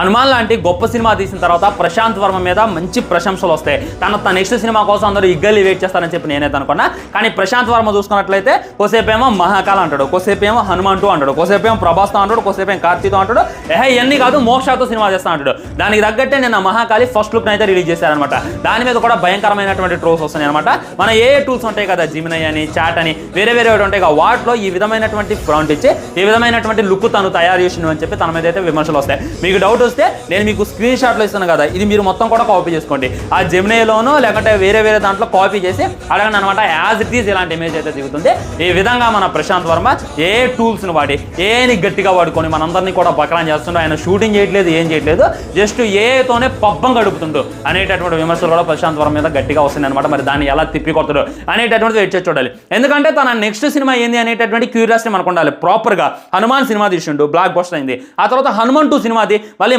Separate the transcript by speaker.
Speaker 1: హనుమాన్ లాంటి గొప్ప సినిమా తీసిన తర్వాత ప్రశాంత్ వర్మ మీద మంచి ప్రశంసలు వస్తాయి. తన తన నెక్స్ట్ సినిమా కోసం అందరూ ఇగ్గల్లి వెయిట్ చేస్తారని చెప్పి నేనైతే అనుకున్నా. కానీ ప్రశాంత్ వర్మ చూసుకున్నట్లయితే కోసేపు ఏమో మహాకాల అంటాడు కోసేపు ఏమో హనుమాన్ టూ అంటాడు కోసేపు ఏమో ప్రభాస్తో అంటాడు కోసేపు ఏమో కార్తీతో అంటాడు. ఏహే ఇవన్నీ కాదు మోక్షాతో సినిమా చేస్తా అంటాడు. దానికి తగ్గట్టే నేను మహాకాళి ఫస్ట్ లుక్ అయితే రిలీజ్ చేశారనమాట దాని మీద కూడా భయంకరమైనటువంటి ట్రోల్స్ వస్తున్నాయి అనమాట మన ఏ టూల్స్ ఉంటాయి కదా జిమినై అని చాట్ అని వేరే వేరే ఉంటాయి కదా వాటిలో ఈ విధమైనటువంటి ఫ్రంట్ ఇచ్చి ఈ విధమైనటువంటి లుక్ తను తయారు చేసిండు అని చెప్పి తన మీద అయితే విమర్శలు వస్తాయి. మీకు డౌట్ వస్తే నేను మీకు స్క్రీన్ షాట్లో ఇస్తాను కదా. ఇది మీరు మొత్తం కూడా కాపీ చేసుకోండి. ఆ జెమినేలోనో లేకుంటే వేరే వేరే దాంట్లో కాపీ చేసి అడగండి అనమాట యాజ్ ఇట్ ఈస్ ఇలాంటి ఇమేజ్ అయితే దిగుతుంది. ఈ విధంగా మన ప్రశాంత్ వర్మ ఏ టూల్స్ని వాడి ఏని గట్టిగా వాడుకొని మనందరినీ కూడా బకరాన్ చేస్తుండో ఆయన షూటింగ్ చేయట్లేదు ఏం చేయట్లేదు జస్ట్ ఏతోనే పబ్బం గడుపుతుండు అనేటటువంటి విమర్శలు కూడా ప్రశాంత్ వర్మ మీద గట్టిగా వస్తున్నాయి అనమాట మరి దాన్ని ఎలా తిప్పి అనేటటువంటిది వెయిట్ చేసి చూడాలి. ఎందుకంటే తన నెక్స్ట్ సినిమా ఏంది అనేటటువంటి క్యూరియాసిటీ మనకు ఉండాలి. ప్రాపర్గా హనుమాన్ సినిమా తీసిండు బ్లాక్ బస్టర్ అయింది. ఆ తర్వాత హనుమాన్ టూ సినిమాది మళ్ళీ